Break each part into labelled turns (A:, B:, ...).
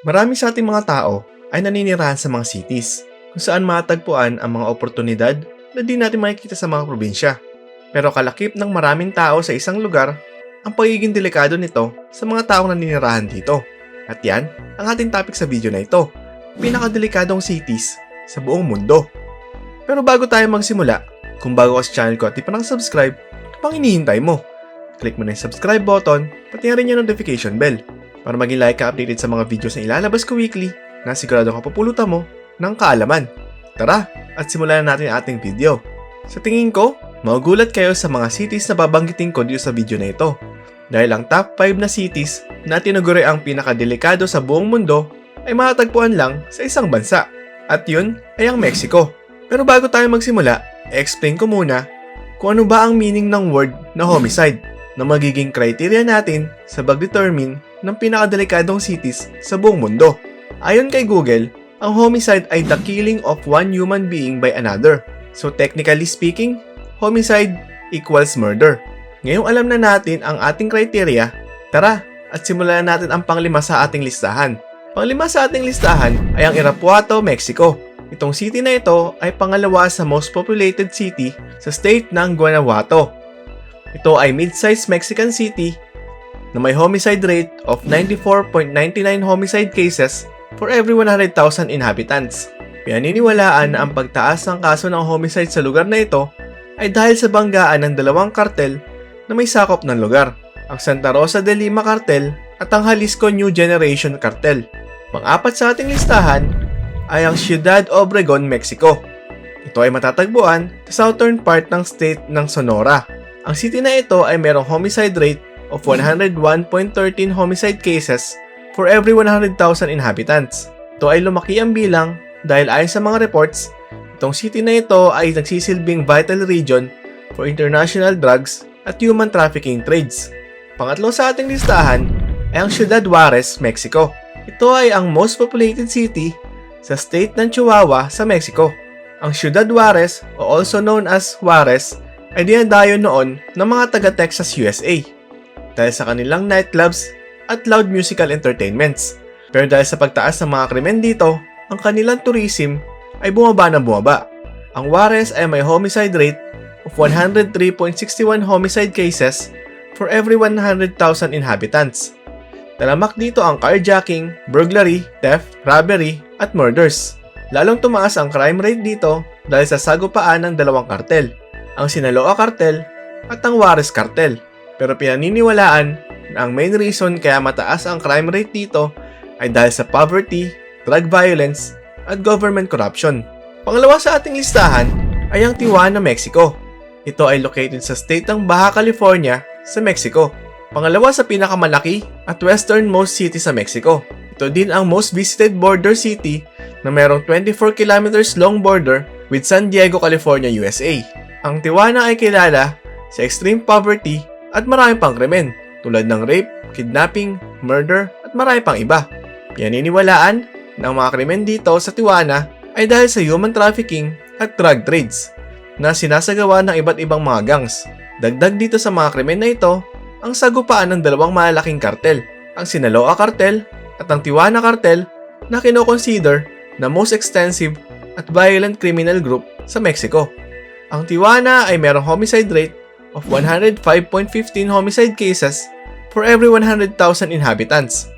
A: Marami sa ating mga tao ay naninirahan sa mga cities, kung saan matagpuan ang mga oportunidad na di natin makikita sa mga probinsya. Pero kalakip ng maraming tao sa isang lugar ang pagiging delikado nito sa mga taong naninirahan dito. At yan ang ating topic sa video na ito, pinakadelikadong cities sa buong mundo. Pero bago tayo magsimula, kung bago ka sa channel ko at di pa subscribe, pang inihintay mo? Click mo na yung subscribe button, pati na rin yung notification bell para maging like ka updated sa mga videos na ilalabas ko weekly na sigurado kapupulutan mo ng kaalaman. Tara, at simulan na natin ang ating video. Sa tingin ko, magugulat kayo sa mga cities na babanggitin ko dito sa video na ito. Dahil ang top 5 na cities na tinuguri ang pinakadelikado sa buong mundo ay matatagpuan lang sa isang bansa. At yun ay ang Mexico. Pero bago tayo magsimula, explain ko muna kung ano ba ang meaning ng word na homicide na magiging criteria natin sa pag-determine ng pinakadelikadong cities sa buong mundo. Ayon kay Google, ang homicide ay the killing of one human being by another. So technically speaking, homicide equals murder. Ngayong alam na natin ang ating criteria, tara at simulan natin ang panglima sa ating listahan. Panglima sa ating listahan ay ang Irapuato, Mexico. Itong city na ito ay pangalawa sa most populated city sa state ng Guanajuato. Ito ay mid-sized Mexican city na may homicide rate of 94.99 homicide cases for every 100,000 inhabitants. Pinaniniwalaan na ang pagtaas ng kaso ng homicide sa lugar na ito ay dahil sa banggaan ng dalawang kartel na may sakop ng lugar, ang Santa Rosa de Lima Cartel at ang Jalisco New Generation Cartel. Pang-apat sa ating listahan ay ang Ciudad Obregon, Mexico. Ito ay matatagpuan sa southern part ng state ng Sonora. Ang city na ito ay merong homicide rate of 101.13 homicide cases for every 100,000 inhabitants. Ito ay lumaki ang bilang dahil ayon sa mga reports, itong city na ito ay nagsisilbing vital region for international drugs at human trafficking trades. Pangatlo sa ating listahan ay ang Ciudad Juarez, Mexico. Ito ay ang most populated city sa state ng Chihuahua sa Mexico. Ang Ciudad Juarez o also known as Juarez ay dinadayo noon ng mga taga Texas, USA dahil sa kanilang nightclubs at loud musical entertainments. Pero dahil sa pagtaas ng mga krimen dito, ang kanilang tourism ay bumaba na bumaba. Ang Juarez ay may homicide rate of 103.61 homicide cases for every 100,000 inhabitants. Talamak dito ang carjacking, burglary, theft, robbery, at murders. Lalong tumaas ang crime rate dito dahil sa sagupaan ng dalawang kartel, ang Sinaloa Cartel at ang Juarez Cartel. Pero pinaniniwalaan na ang main reason kaya mataas ang crime rate dito ay dahil sa poverty, drug violence, at government corruption. Pangalawa sa ating listahan ay ang Tijuana, Mexico. Ito ay located sa state ng Baja California sa Mexico. Pangalawa sa pinakamalaki at westernmost city sa Mexico. Ito din ang most visited border city na merong 24 kilometers long border with San Diego, California, USA. Ang Tijuana ay kilala sa extreme poverty at marami pang krimen tulad ng rape, kidnapping, murder at marami pang iba. Pinaniniwalaan ng mga krimen dito sa Tijuana ay dahil sa human trafficking at drug trades na sinasagawa ng iba't ibang mga gangs. Dagdag dito sa mga krimen na ito ang sagupaan ng dalawang malalaking kartel, ang Sinaloa Cartel at ang Tijuana Cartel na kinoconsider na most extensive at violent criminal group sa Mexico. Ang Tijuana ay merong homicide rate of 105.15 homicide cases for every 100,000 inhabitants.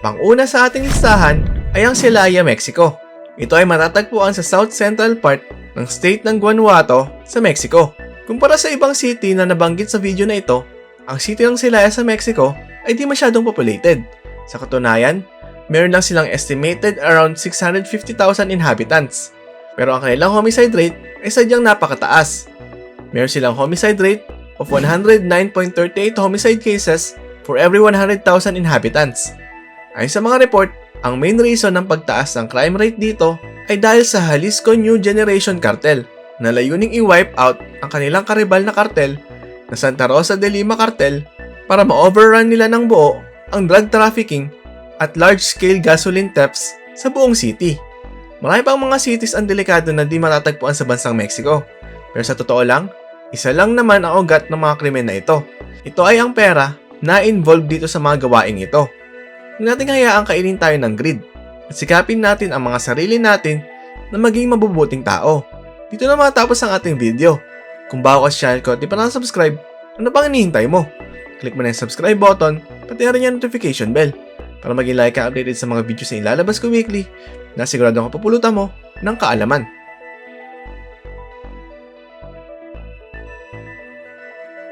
A: Panguna sa ating listahan ay ang Celaya, Mexico. Ito ay matatagpuan sa south central part ng state ng Guanajuato sa Mexico. Kumpara sa ibang city na nabanggit sa video na ito, ang city ng Celaya sa Mexico ay di masyadong populated. Sa katunayan, meron lang silang estimated around 650,000 inhabitants. Pero ang kanilang homicide rate ay sadyang napakataas. Meron silang homicide rate of 109.38 homicide cases for every 100,000 inhabitants. Ayon sa mga report, ang main reason ng pagtaas ng crime rate dito ay dahil sa Jalisco New Generation Cartel na layuning i-wipe out ang kanilang karibal na kartel na Santa Rosa de Lima Cartel para ma-overrun nila ng buo ang drug trafficking at large-scale gasoline thefts sa buong city. Marami pang mga cities ang delikado na di matatagpuan sa bansang Mexico. Pero sa totoo lang, isa lang naman ang ugat ng mga krimen na ito. Ito ay ang pera na involved dito sa mga gawaing ito. Huwag natin hayaan kainin tayo ng greed at sikapin natin ang mga sarili natin na maging mabubuting tao. Dito na matapos ang ating video. Kung bago ka sa channel ko at di pa nakasubscribe, ano pang hinihintay mo? Click mo na yung subscribe button, pati na rin yung notification bell para maging like ka updated sa mga videos na ilalabas ko weekly na sigurado kapupulutan mo ng kaalaman.